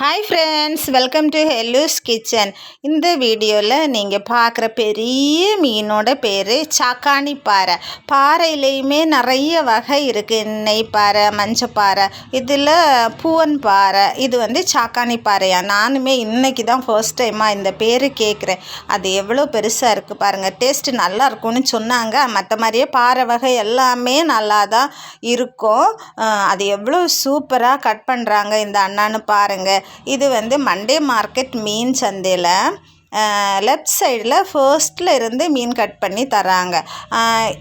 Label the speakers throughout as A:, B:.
A: Hi friends welcome to ஹெல்லூஸ் kitchen இந்த வீடியோவில் நீங்கள் பார்க்குற பெரிய மீனோட பேர் சாக்காணி பாறை. பாறையிலையுமே நிறைய வகை இருக்குது நெய் பாறை மஞ்சப்பாறை இதில் பூவன் பாறை இது வந்து சாக்காணி பாறையா? நானுமே இன்றைக்கி தான் ஃபர்ஸ்ட் டைமாக இந்த பேர் கேட்குறேன் அது எவ்வளோ பெருசாக இருக்குது பாருங்கள் டேஸ்ட்டு நல்லா இருக்கும்னு சொன்னாங்க. மற்ற மாதிரியே பாறை வகை எல்லாமே நல்லா தான் இருக்கும் அது எவ்வளோ சூப்பராக கட் பண்ணுறாங்க இந்த அண்ணான்னு பாருங்கள் இது வந்து மண்டே மார்க்கெட் மீன் சந்தையில். லெஃப்ட் சைடில் ஃபர்ஸ்ட்டில் இருந்து மீன் கட் பண்ணி தராங்க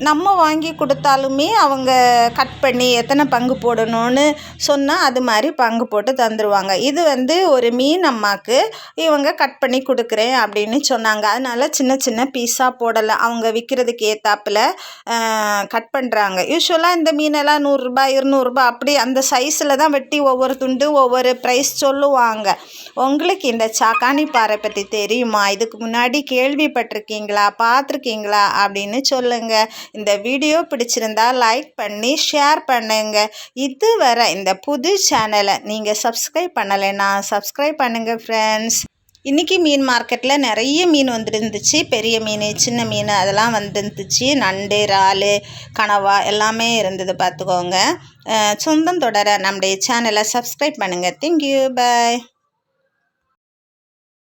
A: நம்ம வாங்கி கொடுத்தாலுமே அவங்க கட் பண்ணி எத்தனை பங்கு போடணும்னு சொன்னால் அது மாதிரி பங்கு போட்டு தந்துடுவாங்க இது வந்து ஒரு மீன் அம்மாவுக்கு இவங்க கட் பண்ணி கொடுக்குறேன் அப்படின்னு சொன்னாங்க. அதனால் சின்ன சின்ன பீஸாக போடலை. அவங்க விற்கிறதுக்கு ஏற்றாப்பில் கட் பண்ணுறாங்க யூஸ்வலாக இந்த மீனெல்லாம் நூறுரூபா இருநூறுபா அப்படி அந்த சைஸில் தான் வெட்டி ஒவ்வொரு துண்டு ஒவ்வொரு ப்ரைஸ் சொல்லுவாங்க. உங்களுக்கு இந்த சாக்காணி பாறை பற்றி தெரியுமா? ஆமாம் இதுக்கு முன்னாடி கேள்விப்பட்டிருக்கீங்களா பார்த்துருக்கீங்களா அப்படின்னு சொல்லுங்கள் இந்த வீடியோ பிடிச்சிருந்தா லைக் பண்ணி ஷேர் பண்ணுங்கள் இதுவரை இந்த புது சேனலை நீங்கள் சப்ஸ்கிரைப் பண்ணலைன்னா சப்ஸ்கிரைப் பண்ணுங்கள் ஃப்ரெண்ட்ஸ் இன்றைக்கி மீன் மார்க்கெட்டில் நிறைய மீன் வந்துருந்துச்சு. பெரிய மீன் சின்ன மீன் அதெல்லாம் வந்துருந்துச்சு. நண்டு இறால் கனவா எல்லாமே இருந்தது பார்த்துக்கோங்க. சொந்தம் தொடர நம்முடைய சேனலை சப்ஸ்கிரைப் பண்ணுங்கள் தேங்க்யூ பாய்